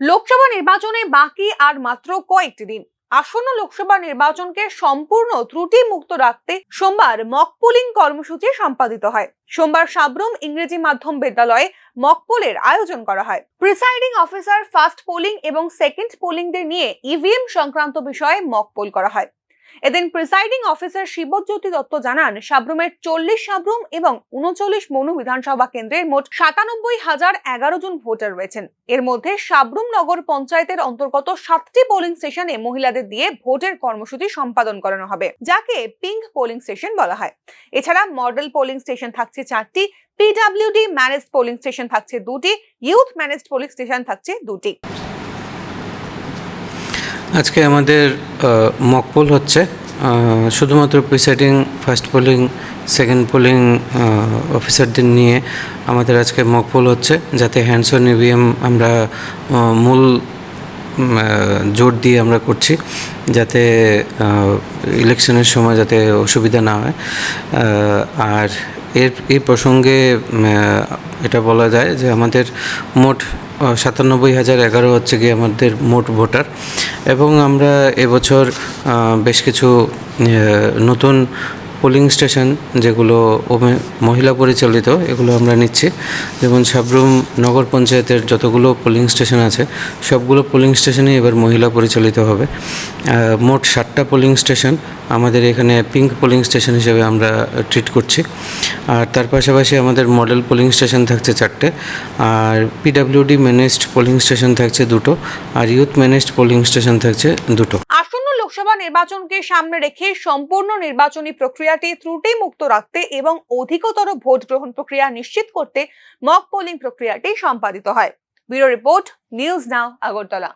লোকসভা নির্বাচনে বাকি আর মাত্র কয়েকটি দিন। আসন্ন লোকসভা নির্বাচনকে সম্পূর্ণ ত্রুটি মুক্ত রাখতে সোমবার মক পোলিং কর্মসূচি সম্পাদিত হয়। সোমবার সাবরুম ইংরেজি মাধ্যম বিদ্যালয়ে মক পোলের আয়োজন করা হয়। প্রিসাইডিং অফিসার ফার্স্ট পোলিং এবং সেকেন্ড পোলিংদের নিয়ে ইভিএম সংক্রান্ত বিষয়ে মক পোল করা হয়। এদিন প্রিসাইডিং অফিসার শিবজ্যোতি দত্ত জানান, সাবরুমের চল্লিশ সাবরুম এবং উনচল্লিশ মনু বিধানসভা কেন্দ্রের মোট সাতানব্বই হাজার এগারো জন ভোটার রয়েছেন। এর মধ্যে সাবরুম নগর পঞ্চায়েতের অন্তর্গত সাতটি পোলিং স্টেশনে মহিলাদের দিয়ে ভোটের কর্মসূচি সম্পাদন করানো হবে, যাকে পিঙ্ক পোলিং স্টেশন বলা হয়। এছাড়া মডেল পোলিং স্টেশন থাকছে চারটি পিডাব্লিউডি ম্যানেজড পোলিং স্টেশন থাকছে দুটি ইউথ ম্যানেজড পোলিং স্টেশন থাকছে দুটি। আজকে আমাদের মকপোল হচ্ছে। শুধুমাত্র presiding first polling second polling অফিসারদের নিয়ে আমাদের আজকে মকপোল হচ্ছে, যাতে হ্যান্ডস অন ইভিএম আমরা মূল জোর দিয়ে আমরা করছি, যাতে ইলেকশনের সময় যাতে অসুবিধা না হয়। আর এর, এই প্রসঙ্গে এটা বলা যায় যে আমাদের মোট সাতানব্বই হাজার এগারো হচ্ছে গিয়ে আমাদের মোট ভোটার। এবং আমরা এবছর বেশ কিছু নতুন পোলিং স্টেশন যেগুলো মহিলা পরিচালিত, এগুলো আমরা নিচ্ছি। যেমন সাবরুম নগর পঞ্চায়েতের যতগুলো পোলিং স্টেশন আছে, সবগুলো পোলিং স্টেশনে এবার মহিলা পরিচালিত হবে। মোট সাতটা পোলিং স্টেশন আমাদের এখানে পিঙ্ক পোলিং স্টেশন হিসেবে আমরা ট্রিট করছি। আর তার পাশাপাশি আমাদের মডেল পোলিং স্টেশন থাকছে চারটে। আর পিডাব্লিউডি ম্যানেজড পোলিং স্টেশন থাকছে দুটো। আর ইউথ ম্যানেজড পোলিং স্টেশন থাকছে দুটো। লোকসভা নির্বাচনকে সামনে রেখে সম্পূর্ণ নির্বাচনী প্রক্রিয়াটি ত্রুটি মুক্ত রাখতে এবং অধিকতর ভোট গ্রহণ প্রক্রিয়া নিশ্চিত করতে মক পোলিং প্রক্রিয়াটি সম্পাদিত হয়। Bureau report, news now, Agartala.